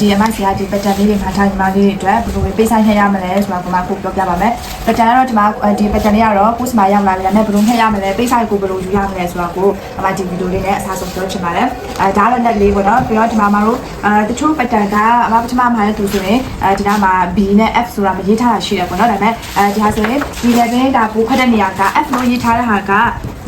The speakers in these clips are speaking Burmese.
ဒီအမဆရာဒီ pattern လေးတွေမှာထားညီမလေးတွေအတွက်ဘယ်လိုပေးဆိုင်ထည့်ရမလဲဆိုတာကိုမှကိုပြောပြပါမယ်။ pattern ကတော့ဒီမှာဒီ pattern လေးကတော့ post မှာရောက်လာပြီလားနဲ့ဘယ်လိုထည့်ရမလဲပေးဆိုင်ကိုဘယ်လိုယူရမလဲဆိုတာကိုအမဒီ video လေးနဲ့အစားဆုံးပြောချင်ပါတယ်။အဲဒါလည်း net လေးပေါ့နော်ပြီးတော့ဒီမှာမတို့အဲတချို့ pattern ကအမပထမမှာလည်းသူဆိုရင်အဲဒီနားမှာ B နဲ့ F ဆိုတာမရေးထားတာရှိတယ်ပေါ့နော်ဒါပေမဲ့အဲဒီဟာဆိုရင်ဒီ level ဒါပိုခတ်တဲ့နေရာက F လို့ရေးထားတဲ့ဟာက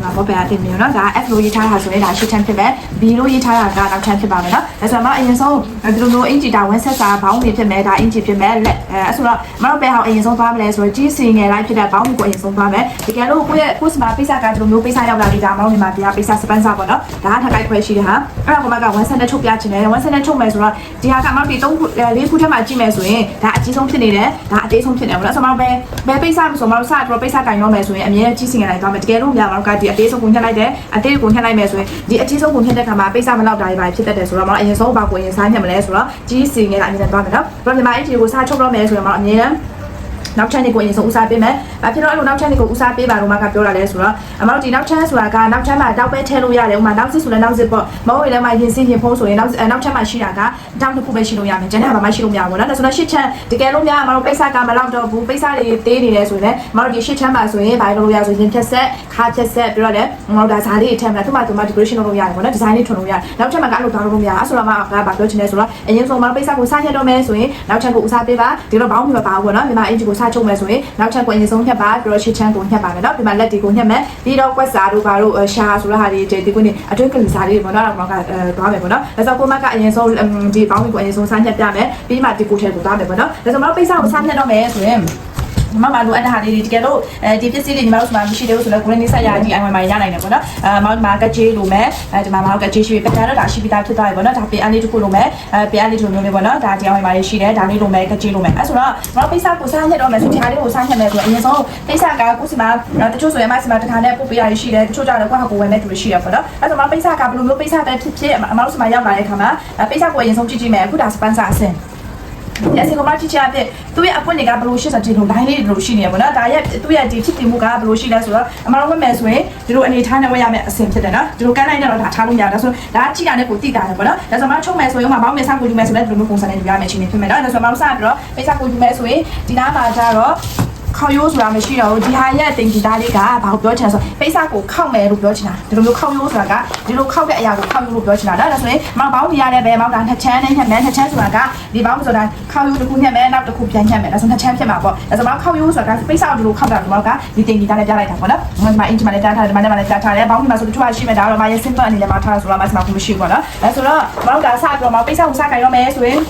ငါဘောပဲအတင်မျိုးနော်ဒါ F လို့ရေးထားတာဆိုရင်ဒါရှစ်ချမ်းဖြစ်ပဲ B လို့ရေးထားတာကနောက်ချမ်းဖြစ်ပါမယ်နော်ဒါဆိုတော့အရင်ဆုံးဒီလိုမျိုးင်ဂျီဒါဝင်းဆက်စာဘောင်းတွေဖြစ်မယ်ဒါအင်ဂျီဖြစ်မယ်လက်အဲဆိုတော့မတော်ပဲဟောင်းအရင်ဆုံးသွားမလဲဆိုတော့ GC ငယ်တိုင်းဖြစ်တဲ့ဘောင်းကိုအရင်ဆုံးသွားမယ်တကယ်လို့ကိုယ့်ရဲ့ကိုယ့်စမှာပိစာကဒီလိုမျိုးပိစာရောက်လာပြီးဒါမတော်မြန်မာတရားပိစာစပန်ဆာပေါ့နော်ဒါကထပ်ကိုက်ခွဲရှိတဲ့ဟာအဲ့ဒါကမကဝင်းဆက်နဲ့ထုတ်ပြချင်တယ်ဝင်းဆက်နဲ့ထုတ်မယ်ဆိုတော့ဒီဟာကမတော်ဒီ၃ခု၄ခုထက်မှကြည့်မယ်ဆိုရင်ဒါအကြီးဆုံးဖြစ်နေတယ်ဒါအသေးဆုံးဖြစ်နေတယ်ပေါ့နော်ဆိုတော့ပဲပဲပိစာဆိုတော့မတော်စတော့ပိစာကင်တော့မယ်ဆိုရင်အမြဲ GC ငယ်တိုင်းသွားမယ်တကယ်လို့များမတော်ကဒီအသေးဆုံးကိုညှက်လိုက်တယ်အသေးကိုညှက်လိုက်မယ်ဆိုရင်ဒီအကြီးဆုံးကိုညှက်တဲ့ခါမှာပိစာမလောက်တာတွေပါဖြစ်တတ်တယ်ဆိုတော့မတော်အရင်ဆုံးဘာကိုအရင်စားညှက်မလဲဆိုတော့ကြီးစီငယ်လာအမြဲတမ်းသွားမယ်နော်။ဘာလို့မြန်မာအင်ဂျီကိုစားချုပ်တော့မယ်ဆိုရင်မတော့အမြဲတမ်း နောက်ချမ်းတွေကိုအရင်ဆုံးဦးစားပေးမယ်။ဘာဖြစ်လို့အဲ့လိုနောက်ချမ်းတွေကိုဦးစားပေးပါတော့မှကပြောတာလဲဆိုတော့အမေတို့ဒီနောက်ချမ်းဆိုတာကနောက်ချမ်းမှာတောက်ပဲထည့်လို့ရတယ်။ဥပမာနောက်စစ်ဆိုလည်းနောက်စစ်ပေါ့။မဟုတ်ရင်လည်းမရင်စင်းရင်ဖုံးဆိုရင်နောက်နောက်ချမ်းမှာရှိတာကတောက်တစ်ခုပဲရှိလို့ရမယ်။ကျန်တဲ့ဟာမှရှိလို့မရဘူးနော်။ဒါဆိုတော့ရှစ်ချမ်းတကယ်လို့များအမေတို့ပိတ်ဆကမလောက်တော့ဘူး။ပိတ်ဆတွေတေးနေတယ်ဆိုရင်လည်းအမေတို့ဒီရှစ်ချမ်းမှာဆိုရင်ဘာလို့လို့ရဆိုရင်ဖြက်ဆက်ခါဖြက်ဆက်ပြီးတော့လည်းအမေတို့ဒါဇာလေးထည့်မှာသူ့မှာသူ့မှာ decoration လုပ်လို့ရတယ်ပေါ့နော်။ design လေးထွန်လို့ရတယ်။နောက်ချမ်းမှာကအဲ့လိုတောင်းလို့မရဘူး။အဲ့ဆိုတော့မှကဘာပြောချင်လဲဆိုတော့အရင်ဆုံးအမေတို့ပိတ်ဆကိုစားချက်တော့မယ်ဆိုရင်နောက်ချမ်းကိုဦးစားပေးပါ။ဒီလိုဘောင်းပြပါဘူးပေါ့နော်။မြန်မာအင်ဂျီကိုစားချုပ်မယ်ဆိုရင်နောက်ချက်ကိုအရင်ဆုံးညှက်ပါပြီးတော့ရှစ်ချမ်းကိုညှက်ပါမယ်နော်ဒီမှာလက်တွေကိုညှက်မယ်ပြီးတော့ကွက်စာတို့ဘာတို့ရှာဆိုတဲ့ဟာတွေဒီကုနေအတွင်းကလေးစာလေးတွေပေါ့နော်တော့ကအဲသွားမယ်ပေါ့နော်ဒါဆိုကိုမကအရင်ဆုံးဒီဘောင်းကိုအရင်ဆုံးစားညှက်ပြမယ်ပြီးမှဒီကိုထဲကိုသွားမယ်ပေါ့နော်ဒါဆိုမတို့ပိတ်စာကိုစားညှက်တော့မယ်ဆိုရင် မမလိုအပ်တဲ့ဟာလေးတွေတကယ်လို့အဲဒီပစ္စည်းတွေညီမတို့ဆိုမှမရှိသေးဘူးဆိုတော့ကိုရင်းနေဆက်ရအကြီးအိုင်ဝိုင်မှာရနိုင်တယ်ပေါ့နော်အဲမောင်ဒီမှာကကြေးလိုမယ်အဲဒီမှာမောင်ကကြေးရှိပြီပတာတော့ဒါရှိပြီးသားဖြစ်သွားပြီပေါ့နော်ဒါပြန်အလေးတစ်ခုလိုမယ်အဲပြန်အလေးတစ်ခုလိုမျိုးလေးပေါ့နော်ဒါဒီအိုင်ဝိုင်မှာရှိတယ်ဒါလေးလိုမယ်ကကြေးလိုမယ်အဲဆိုတော့မောင်ပိတ်စာကိုစားညက်တော့မယ်ဆိုဒီဟာလေးကိုစားညက်မယ်ဆိုတော့အရင်ဆုံးပိတ်စာကကိုစီမှာတချို့ဆိုရင်မစီမှာတစ်ခါနဲ့ပို့ပေးရရှိတယ်တချို့ကြတော့ကိုယ့်ဟာကိုယ်ဝယ်မဲ့သူတွေရှိရပေါ့နော်အဲဆိုမောင်ပိတ်စာကဘယ်လိုမျိုးပိတ်စာပဲဖြစ်ဖြစ်အမောင်စီမှာရောက်လာတဲ့အခါမှာပိတ်စာကိုအရင်ဆုံးကြည့်ကြည့်မယ်အခုဒါစပန်ဆာအဆင် ဒီအစီကမချီချာတဲ့သူ့ရဲ့အပွင့်တွေကဘယ်လိုရှိစတဲ့လို line လေးတွေဘယ်လိုရှိနေရပေါ့နော်ဒါရဲ့သူ့ရဲ့ဒီဖြစ်တည်မှုကဘယ်လိုရှိလဲဆိုတော့အမတော်ဝက်မယ်ဆိုရင်ဒီလိုအနေထားနဲ့ဝက်ရမယ့်အဆင်ဖြစ်တယ်နော်ဒီလိုကန်းလိုက်တော့ဒါထားလို့မရဘူးဒါဆိုဒါကြည့်တာနဲ့ကိုတိတာတယ်ပေါ့နော်ဒါဆိုမှချုပ်မယ်ဆိုရင်မှဘောင်းမယ်စကိုယူမယ်ဆိုလည်းဒီလိုမျိုးပုံစံနဲ့ယူရမယ်ချင်းဖြစ်မယ်နော်ဒါဆိုမှစပြီးတော့ပိတ်စကိုယူမယ်ဆိုရင်ဒီနားမှာကျတော့ ခေါရိုးဆိုတာမရှိတော့ဘူးဒီဟာရဲ့တင်ဒီသားလေးကဘာကိုပြောချင်လဲဆိုပိတ်စကိုခောက်မယ်လို့ပြောချင်တာဒီလိုမျိုးခောက်ရိုးဆိုတာကဒီလိုခောက်တဲ့အရာကိုခောက်ရိုးလို့ပြောချင်တာဒါဆိုရင်မောင်ပေါင်းနေရတဲ့ဘယ်မောင်တာနှစ်ချမ်းနဲ့ညက်မယ်နှစ်ချမ်းဆိုတာကဒီပေါင်းဆိုတာခောက်ရိုးတစ်ခုညက်မယ်နောက်တစ်ခုပြန်ညက်မယ်ဒါဆိုနှစ်ချမ်းဖြစ်မှာပေါ့ဒါဆိုမောင်ခောက်ရိုးဆိုတာကပိတ်စကိုဒီလိုခောက်တာဒီမောင်ကဒီတင်ဒီသားလေးပြလိုက်တာပေါ့နော်ဒီမှာအင်ဂျီမှာလည်းကြားထားတယ်ဒီမှာလည်းလည်းကြားထားတယ်ပေါင်းဒီမှာဆိုတချို့ကရှိမယ်ဒါတော့မရဲ့ simple အနေနဲ့မှာထားဆိုတော့မစမကူမရှိဘူးပေါ့နော်ဒါဆိုတော့မောင်ကစပြီးတော့မောင်ပိတ်စကိုစကြိုင်တော့မယ်ဆိုရင်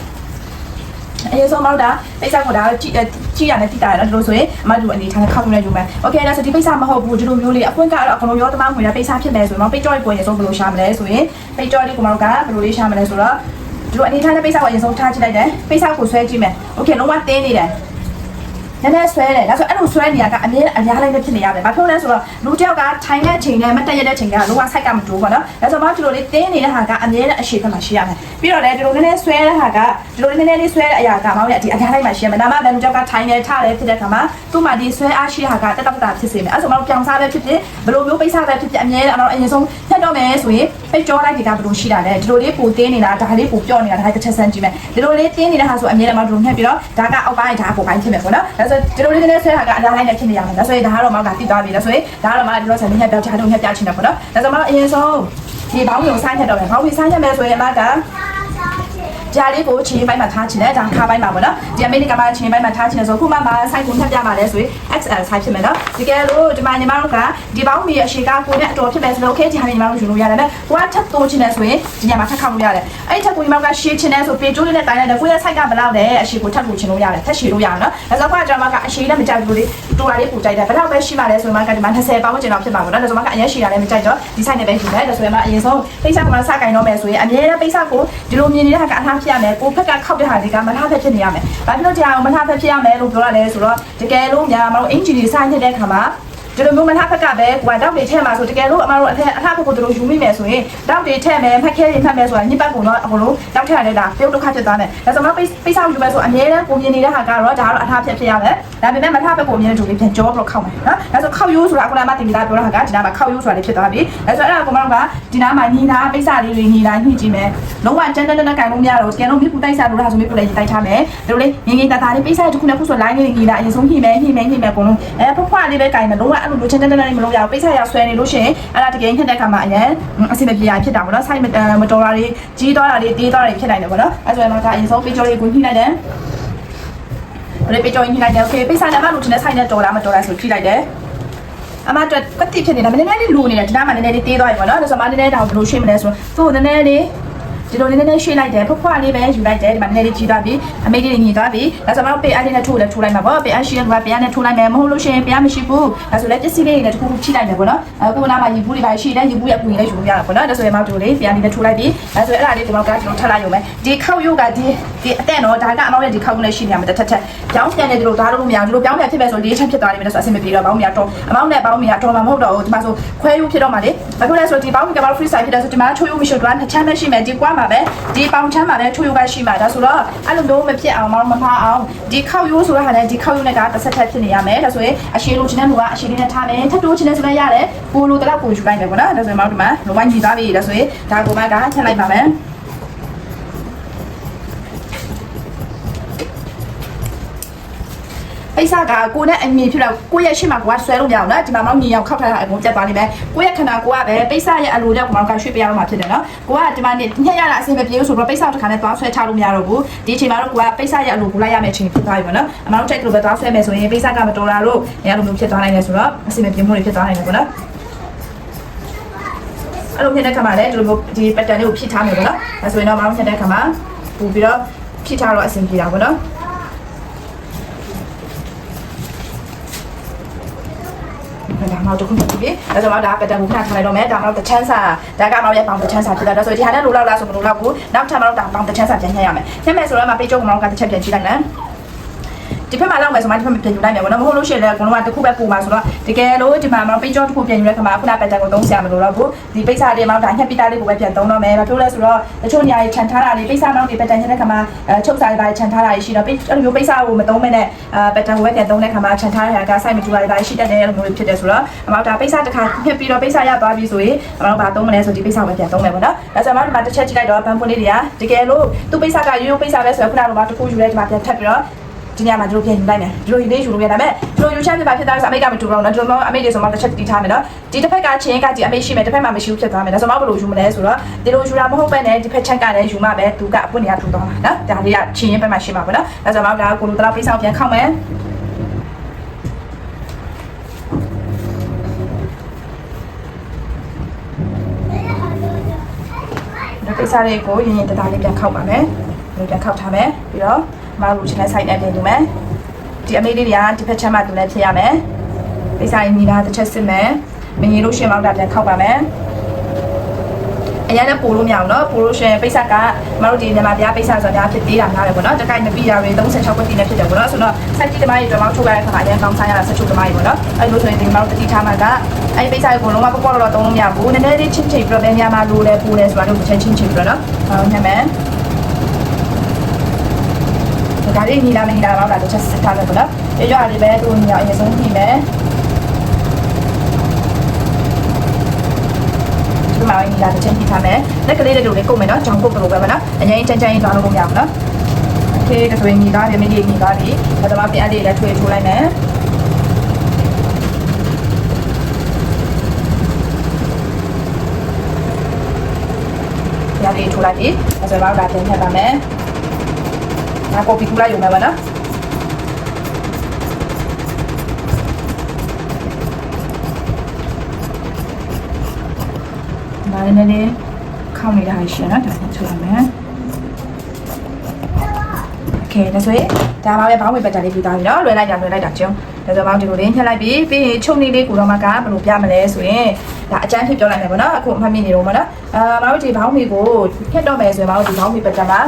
အရင်ဆုံးမောက်တာပိတ်စာကိုဒါကြည့်ကြည့်ရနဲ့တိတာရတော့ဒီလိုဆိုရင်အမတို့အနေထားနဲ့ခောက်ယူနေယူမယ်။ Okay ဒါဆိုဒီပိတ်စာမဟုတ်ဘူးဒီလိုမျိုးလေးအပွင့်ကတော့အကုန်လုံးရောသမားငွေရပိတ်စာဖြစ်မယ်ဆိုတော့ပိတ်ကြော်ကိုအရင်ဆုံးဘယ်လိုရှာမလဲဆိုရင်ပိတ်ကြော်လေးကိုမောက်ကဘယ်လိုလေးရှာမလဲဆိုတော့ဒီလိုအနေထားနဲ့ပိတ်စာကိုအရင်ဆုံးထားကြည့်လိုက်တယ်။ပိတ်စာကိုဆွဲကြည့်မယ်။ Okay လုံးဝတင်းနေတယ်။ နည်းနည်းဆွဲတယ်ဒါဆိုအဲ့လိုဆွဲနေရကအမြဲအများလိုက်နဲ့ဖြစ်နေရတယ်။ဘာဖြစ်လဲဆိုတော့လူတစ်ယောက်ကထိုင်တဲ့အချိန်နဲ့မတက်ရတဲ့အချိန်ကလုံးဝဆိုက်ကမတူဘူးပေါ့နော်။ဒါဆိုမှဒီလိုလေးတင်းနေတဲ့ဟာကအမြဲအရှိဘက်မှာရှိရမယ်။ပြီးတော့လည်းဒီလိုနည်းနည်းဆွဲတဲ့ဟာကဒီလိုနည်းနည်းလေးဆွဲတဲ့အရာကမောင်းရဲ့ဒီအများလိုက်မှာရှိရမယ်။ဒါမှလည်းလူတစ်ယောက်ကထိုင်နေထားတယ်ဖြစ်တဲ့ခါမှာသူ့မှာဒီဆွဲအားရှိတဲ့ဟာကတက်တက်တာဖြစ်စေမယ်။အဲ့ဆိုမှပြောင်းစားပဲဖြစ်ဖြစ်ဘယ်လိုမျိုးပိတ်စားပဲဖြစ်ဖြစ်အမြဲအတော့အရင်ဆုံးဖြတ်တော့မယ်ဆိုရင်ပိတ်ကြောလိုက်ဒီကဘယ်လိုရှိတာလဲဒီလိုလေးပူတင်းနေတာဒါလေးပူပြော့နေတာဒါတစ်ချက်ဆန်းကြည့်မယ်။ဒီလိုလေးတင်းနေတဲ့ဟာဆိုအမြဲတမ်းမတို့ညှက်ပြီးတော့ဒါကအောက်ပိုင်းဒါပုံပိုင်းဖြစ်မယ်ပေါ့နော်။ဒါဆိုဒီလိုလေးနည်းနည်းဆွဲတာကအများလိုက်နဲ့ဖြစ်နေရမယ်။ဒါဆိုရင်ဒါကတော့မောင်ကတိသွားပြီ။ဒါဆိုရင်ဒါကတော့မှဒီလိုဆန်ညှက်ပြောင်းချတော့ညှက်ပြချင်တယ်ပေါ့နော်။ဒါဆိုမှအရင်ဆုံးဒီဘောင်းကိုဆိုင်းညှက်တော့မယ်။ဘောင်းကိုဆိုင်းညှက်မယ်ဆိုရင်အမက ဂျာလေးကိုချင်းပိုင်းမှာထားချင်တယ်ဒါခါပိုင်းမှာပေါ့နော်ဒီအမေရိကန်မှာချင်းပိုင်းမှာထားချင်တယ်ဆိုခုမှမဆိုင်ကိုထပ်ပြပါလဲဆိုရင် XL size ဖြစ်မယ်နော်ဒီကဲလို့ဒီမှာညီမတို့ကဒီပေါင်းမီရဲ့အရှိကကိုနဲ့အတော်ဖြစ်မယ်ဆိုတော့ okay ဒီဟာညီမတို့ယူလို့ရတယ်ဒါပေမဲ့ကိုကထပ်တိုးချင်တယ်ဆိုရင်ဒီညမှာထပ်ခောက်လို့ရတယ်အဲ့ဒီထပ်ကိုညီမတို့ကရှေ့ချင်တယ်ဆိုပေကျိုးလေးနဲ့တိုင်းလိုက်တယ်ကိုရဲ့ size ကဘယ်လောက်လဲအရှိကိုထပ်ကိုချင်လို့ရတယ်ထပ်ရှည်လို့ရတယ်နော်ဒါဆိုတော့ကျွန်မကအရှိနဲ့မကြိုက်ဘူးလေတူတာလေးပူကြိုက်တယ်ဘယ်လောက်ပဲရှိမှလဲဆိုမှကဒီမှာ20ပေါင်းကျင်တော့ဖြစ်မှာပေါ့နော်ဒါဆိုမှကအရင်ရှိတာလည်းမကြိုက်တော့ဒီ size နဲ့ပဲယူမယ်ဒါဆိုရင်မှအရင်ဆုံးပိတ်စာကမှစကင်တော့မယ်ဆိုရင်အမြဲတမ်းပိတ်စာကိုဒီလိုမြင်နေတဲ့ဟာကအထားဖြစ်ရမယ်ကိုဖက်ကခောက်တဲ့ဟာတွေကမထားဖက်ဖြစ်နေရမယ်။ဘာဖြစ်လို့ကြာအောင်မထားဖက်ဖြစ်ရမယ်လို့ပြောရတယ်ဆိုတော့တကယ်လို့များမလို့အင်ဂျီတွေစိုင်းနေတဲ့အခါမှာ ဒီဒီလိုမျိုးမထဖက်ကပဲကိုကတောက်တွေထည့်မှာဆိုတကယ်လို့အမတို့အထက်အထဖက်ကိုတို့ယူမိမယ်ဆိုရင်တောက်တွေထည့်မယ်ဖက်ခဲတွေဖက်မယ်ဆိုတာညစ်ပတ်ကုန်တော့အကုန်လုံးတောက်ထည့်ရတဲ့ဒါပြုတ်ဒုက္ခဖြစ်သွားတယ်ဒါဆိုမှပိပိစာယူမယ်ဆိုအမြဲတမ်းပုံမြင်နေတဲ့ဟာကတော့ဒါကတော့အထဖြစ်ဖြစ်ရမယ်ဒါပေမဲ့မထဖက်ကိုမြင်တဲ့သူတွေပြန်ကြောပြီးတော့ခောက်မယ်နော်ဒါဆိုခောက်ရိုးဆိုတာခုနကမှတင်ပြတာပြောတာဟာကဒီနားမှာခောက်ရိုးဆိုတာလေးဖြစ်သွားပြီဒါဆိုအဲ့ဒါကမတို့ကဒီနားမှာညီနာပိစာလေးတွေညီနာညှိကြည့်မယ်လုံးဝတန်းတန်းတန်းကန်လို့မရတော့တကယ်လို့မြစ်ပူတိုက်စားလို့လားဆိုမြစ်ပူလည်းတိုက်ထားမယ်ဒါလိုလေငငယ်တတာလေးပိစာတစ်ခုနဲ့ခုဆို line လေးညီနာအရင်ဆုံးညှိမယ်ညှိမယ်ညှိမယ်အကုန်လုံးအဲဖွားဖွားလေးပဲကင်မယ်လုံးဝအဲ့လိုလိုချန်းတန်းတန်းလေးမလုပ်ရဘူးပိစာရဆွဲနေလို့ရှိရင်အဲ့ဒါတကယ်ညှက်တဲ့ခါမှာအရင်အဆင်မပြေရဖြစ်တာပေါ့နော် site မတော်တာတွေကြီးသွားတာတွေတေးသွားတာတွေဖြစ်နိုင်တယ်ပေါ့နော်အဲ့ဆိုရင်တော့ဒါအရင်ဆုံးပိကြောလေးကိုညှိလိုက်တယ်ဘယ်ပိကြောညှိလိုက်တယ်โอเคပိစာနဲ့မှလို့ချင်တဲ့ site နဲ့တော်တာမတော်တာဆိုကြည့်လိုက်တယ်အမအတွက်ကတိဖြစ်နေတာမနည်းနည်းလေးလူနေတာဒီနားမှာနည်းနည်းလေးတေးသွားပြီပေါ့နော်ဒါဆိုမှနည်းနည်းတောင်ဘယ်လိုရှင်းမလဲဆိုတော့သူ့နည်းနည်းလေး ဒီလိုနည်းနည်းလေးရှင်းလိုက်တယ်ဖွားဖွားလေးပဲယူလိုက်တယ်ဒီမှာနည်းနည်းလေးကြီးသွားပြီအမေလေးညီသွားပြီဒါဆိုတော့ပေအားလေးနဲ့ထိုးလည်းထိုးလိုက်မှာပေါ့ပေအားရှိတဲ့ကပေအားနဲ့ထိုးလိုက်မယ်မဟုတ်လို့ရှိရင်ပေအားမရှိဘူးဒါဆိုလည်းပစ္စည်းလေးတွေနဲ့တစ်ခုခုချိလိုက်မယ်ပေါ့နော်အခုနားမှာရေဘူးတွေပါရှိတယ်ရေဘူးရဲ့အကူကြီးလည်းယူလို့ရတာပေါ့နော်ဒါဆိုရင်မောက်တို့လေးပေအားလေးနဲ့ထိုးလိုက်ပြီဒါဆိုရင်အဲ့ဒါလေးဒီမောက်ကကျွန်တော်ထပ်လိုက်ရုံပဲဒီခောက်ရုပ်ကဒီဒီအတဲ့တော့ဒါကအမောက်ရဲ့ဒီခောက်ရုပ်နဲ့ရှိနေရမှာတစ်ထက်ထက်ပြောင်းပြန်နေဒီလိုဓာတ်လို့မရဘူးဒီလိုပြောင်းပြန်ဖြစ်မယ်ဆိုလေးချက်ဖြစ်သွားလိမ့်မယ်ဆိုအဆင်မပြေတော့ဘောင်းမရတော့အမောက်နဲ့ဘောင်းမရတော့မှာမဟုတ်တော့ဘူးဒီမှာဆိုခွဲရုပ်ဖြစ်တော့မှာလေဘာလို့လဲဆိုတော့ဒီဘောင်းကဘာလို့ free side ဖြစ်တယ်ဆိုဒီမှာချိုးရုပ်မရှိတော့နှစ်ချမ်းပဲရှိမယ်ဒီကွာမှာပဲဒီပေါင်ချမ်းမှာလည်းချိုးရုပ်ကရှိမှာဒါဆိုတော့အဲ့လိုမျိုးမဖြစ်အောင်မမဖားအောင်ဒီခောက်ရိုးဆိုတဲ့ဟာနဲ့ဒီခောက်ရိုးနဲ့ကတစ်ဆက်ထက်ဖြစ်နေရမယ်ဒါဆိုရင်အရှိလိုချင်တဲ့လူကအရှိလေးနဲ့ထားမယ်ထပ်တိုးချင်တဲ့ဆိုလည်းရတယ်ပိုလိုတလောက်ပိုယူလိုက်မယ်ပေါ့နော်ဒါဆိုရင်မောင်ဒီမှာလိုဝိုင်းညီသွားပြီဒါဆိုရင်ဒါကိုမကချက်လိုက်ပါမယ် ပိစာကကိုနဲ့အမြင်ဖြစ်တော့ကိုရဲ့ရှေ့မှာကိုကဆွဲလို့မရအောင်နော်ဒီမှာမောင်ညီအောင်ခောက်ထားတာအကုန်ပြတ်သွားလိမ့်မယ်ကိုရဲ့ခန္ဓာကိုကပဲပိစာရဲ့အလိုကြောင့်မောင်ကရွှေ့ပြရတော့မှာဖြစ်တယ်နော်ကိုကဒီမှာနေညက်ရတာအဆင်မပြေဘူးဆိုတော့ပိစာတစ်ခါနဲ့သွားဆွဲချလို့မရတော့ဘူးဒီအချိန်မှာတော့ကိုကပိစာရဲ့အလိုကိုလိုက်ရမယ့်အချိန်ဖြစ်သွားပြီပေါ့နော်အမောင်တက်လို့ပဲသွားဆွဲမယ်ဆိုရင်ပိစာကမတော်တာလို့နေရာလိုမျိုးဖြစ်သွားနိုင်တယ်ဆိုတော့အဆင်မပြေမှုတွေဖြစ်သွားနိုင်တယ်ပေါ့နော်အဲ့လိုဖြစ်တဲ့ခါမှာလည်းဒီလိုမျိုးဒီ pattern လေးကိုဖြည့်ထားမယ်ပေါ့နော်ဒါဆိုရင်တော့မောင်ဖြစ်တဲ့ခါမှာပူပြီးတော့ဖြည့်ထားတော့အဆင်ပြေတာပေါ့နော် ဒါမှတော့ခုမှပြီဒါဆိုတော့ဒါပတန်ကိုခဏထားလိုက်တော့မယ်ဒါမှတော့တချမ်းစာဒါကမှလည်းပေါင်တချမ်းစာဖြစ်တာဒါဆိုဒီဟာနဲ့လိုလောက်လားဆိုမလိုလောက်ဘူးနောက်ထပ်မှတော့ဒါပေါင်တချမ်းစာပြန်ညှက်ရမယ်ညှက်မယ်ဆိုတော့မှပေကျုပ်ကမှတော့တစ်ချက်ပြန်ကြည့်လိုက်မယ် ဒီဖက်မှာလောက်မယ်ဆိုမှဒီဖက်မှာပြန်ယူလိုက်မယ်ဘောနော်မဟုတ်လို့ရှိရင်လည်းကိုလုံးကတစ်ခုပဲပူမှာဆိုတော့တကယ်လို့ဒီမှာမပိတ်ကြောတစ်ခုပြန်ယူတဲ့ခါမှာခုနပက်တန်ကိုသုံးဆရာမလို့တော့ဘူးဒီပိတ်စာတွေမှဒါညှက်ပိတာလေးကိုပဲပြန်သုံးတော့မယ်ဘာဖြစ်လဲဆိုတော့တချို့နေရာတွေခြံထားတာတွေပိတ်စာမောင်းတွေပက်တန်ညှက်တဲ့ခါမှာအဲချုပ်စာတွေပါခြံထားတာရှိတော့ပိတ်အဲ့လိုမျိုးပိတ်စာကိုမသုံးမဲနဲ့အဲပက်တန်ကိုပဲပြန်သုံးတဲ့ခါမှာခြံထားတဲ့ဟာကစိုက်မကျူတာတွေပါရှိတတ်တယ်အဲ့လိုမျိုးဖြစ်တယ်ဆိုတော့အမောက်ဒါပိတ်စာတစ်ခါညှက်ပြီးတော့ပိတ်စာရသွားပြီဆိုရင်အမောက်ဘာသုံးမလဲဆိုဒီပိတ်စာကိုပဲပြန်သုံးမယ်ပေါ့နော်ဒါဆိုမှဒီမှာတစ်ချက်ကြည့်လိုက်တော့ဘန်ဖွန်းလေးတွေကတကယ်လို့သူ့ပိတ်စာကရိုးရိုးပိတ်စာပဲဆိုတော့ခုနကဘာတစ်ခုယူလဲဒီမှာပြန်ထပ်ပြီးတော့ ဒီညမှာတို့ပြန်ယူလိုက်မယ်ဒီလိုယူနေယူလို့ရဒါပေမဲ့ဒီလိုယူချမ်းပြပါဖြစ်သွားဆိုအမိတ်ကမတူတော့နော်ဒီလိုအမိတ်တွေဆိုမှတစ်ချက်တီးထားမယ်နော်ဒီတစ်ဖက်ကချင်းကကြည့်အမိတ်ရှိမယ်တစ်ဖက်မှာမရှိဘူးဖြစ်သွားမယ်ဒါဆိုမှဘယ်လိုယူမလဲဆိုတော့ဒီလိုယူတာမဟုတ်ပဲနဲ့ဒီဖက်ချက်ကလည်းယူမှပဲသူကအပွင့်နေရထူသွားမှာနော်ဒါလေးကချင်းရင်ဘက်မှာရှိမှာပေါ့နော်ဒါဆိုမှဒါကိုလိုတလောက်ဖိဆောင်ပြန်ခောက်မယ်ဒီကိစ္စလေးကိုရင်ရင်တသားလေးပြန်ခောက်ပါမယ်ဒီပြန်ခောက်ထားမယ်ပြီးတော့ မလူချင်တဲ့ site နဲ့ပြင်ယူမယ်ဒီအမေလေးတွေကဒီဖက်ချက်မှသူလည်းဖြစ်ရမယ်ပိစာရင်ညီလာတစ်ချက်စစ်မယ်မရင်လို့ရှင်းမောက်တာပြန်ခောက်ပါမယ်အရင်ကပို့လို့မရအောင်နော်ပို့လို့ရှရင်ပိစာကမတို့ဒီမြန်မာပြားပိစာဆိုတာဖြစ်သေးတာများတယ်ပေါ့နော်တကိုင်နပီယာတွေ36ခွက်တီနဲ့ဖြစ်တယ်ပေါ့နော်ဆိုတော့စိုက်တီတမိုင်းတွေတော့မောက်ထုတ်ရတဲ့ခါမှာအရင်ကောင်းဆိုင်ရတာဆက်ချုပ်တမိုင်းပေါ့နော်အဲ့လိုဆိုရင်ဒီမောက်တတိထားမှာကအဲ့ဒီပိစာကိုလုံးဝပေါ့ပေါ့တော့တုံးလို့မရဘူးနည်းနည်းလေးချင်းချင်းပြီးတော့ဘယ်နေရာမှာလိုလဲပို့လဲဆိုတာတို့ချင်းချင်းချင်းပြီးတော့နော်ဟုတ်ညမယ် ဒါလေးညီလာမညီလာတော့လာတော့ချက်စစ်ထားမယ်ပေါ့နော်။ကြွကြွအလေးပဲသူညီအောင်အရင်ဆုံးညီမယ်။ဒီမှာညီလာတစ်ချက်ညီထားမယ်။လက်ကလေးတွေလိုလေးကုတ်မယ်နော်။ကြောင်ကုတ်ကလေးပဲပေါ့နော်။အရင်ချမ်းချမ်းရင်သွားလို့မရဘူးနော်။ Okay ဒါဆိုရင်ညီသားတယ်မင်းကြီးညီသားပြီ။ဒါတော့ပြန်အလေးလည်းထွေးထိုးလိုက်မယ်။ရလေးထိုးလိုက်ပြီ။ဒါဆိုတော့ဒါပြန်ထည့်ပါမယ်။ ငါကော်ပီထူလိုက်ရုံပဲပါနော်။ဒါလည်းနည်းနည်းခေါင်းနေတာရှိရနော်ဒါနဲ့ထူရမယ်။ Okay ဒါဆိုရင်ဒါမှပဲဘောင်းဝင်ပတ်တာလေးပြီးသွားပြီနော်လွယ်လိုက်တာလွယ်လိုက်တာကျုံဒါဆိုဘောင်းဒီလိုလေးညှက်လိုက်ပြီးပြီးရင်ချုပ်နေလေးကိုတော့မှကဘယ်လိုပြမလဲဆိုရင်ဒါအကျန်းဖြစ်ပြောလိုက်မယ်ပေါ့နော်အခုအမှတ်မိနေတော့မနော်အာမတို့ဒီဘောင်းမီကိုဖြတ်တော့မယ်ဆိုရင်မတို့ဒီဘောင်းမီပတ်တာမှာ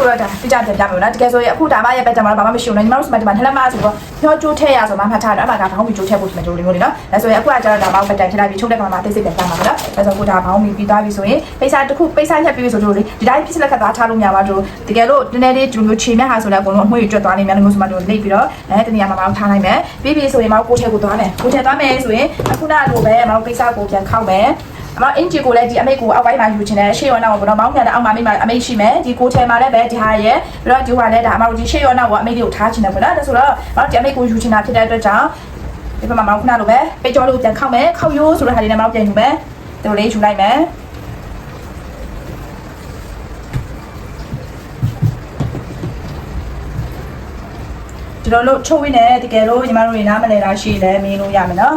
အခုခုတော့ဒါပြကြပြန်ပြမယ်နော်တကယ်ဆိုရင်အခုဒါမှရဲ့ဘက်ကြမှာဘာမှမရှိဘူးနော်ညီမတို့စမဒီမှာထလက်မဆိုတော့ဖြောကျိုးထည့်ရဆိုမှမှတ်ထားတယ်အမှကဘောင်းမီကျိုးထည့်ဖို့ဒီမှာကျိုးလေးမျိုးလေးနော်ဒါဆိုရင်အခုကကျတော့ဒါဘောင်းဘက်တိုင်ထည့်လိုက်ပြီးချုပ်တဲ့ခါမှာသိစိတ်ပြန်ပြမှာနော်ဒါဆိုအခုဒါဘောင်းမီပြီးသွားပြီဆိုရင်ပိစာတစ်ခုပိစာညက်ပြီးဆိုလို့လေဒီတိုင်းပြစ်လက်ခတ်သားထားလို့များပါတို့တကယ်လို့နည်းနည်းလေးဒီလိုမျိုးခြေမြတ်ဟာဆိုလည်းအကုန်လုံးအမွှေးကျွတ်သွားနေမြန်လို့ဆိုမှတို့လိတ်ပြီးတော့အဲတနေရာမှာမောင်းထားလိုက်မယ်ပြီးပြီဆိုရင်မောင်းကိုထဲကိုသွားမယ်ကိုထဲသွားမယ်ဆိုရင်အခုနလိုပဲမောင်းပိစာကိုပြန်ခောက်မယ်အမအင်ဂျီကိုလည်းဒီအမိတ်ကိုအောက်ပိုင်းမှာယူချင်တယ်ရှေ့ရောနောက်ကိုတော့မောင်းပြန်တဲ့အောက်မှာအမိတ်မှာအမိတ်ရှိမယ်ဒီကိုထဲမှာလည်းပဲဒီဟာရဲ့ပြီးတော့ဒီဟာလည်းဒါအမတို့ဒီရှေ့ရောနောက်ကိုအမိတ်တွေကိုထားချင်တယ်ပေါ့နော်ဒါဆိုတော့မောင်းဒီအမိတ်ကိုယူချင်တာဖြစ်တဲ့အတွက်ကြောင့်ဒီဘက်မှာမောင်းခဏလိုပဲပိတ်ကြောလို့ပြန်ခောက်မယ်ခောက်ရိုးဆိုတဲ့ဟာလေးနဲ့မောင်းပြန်ယူမယ်ဒီလိုလေးယူလိုက်မယ်ကျွန်တော်တို့ချုပ်ဝင်းနဲ့တကယ်လို့ညီမတို့တွေနားမလဲတာရှိတယ်မင်းလို့ရမယ်နော်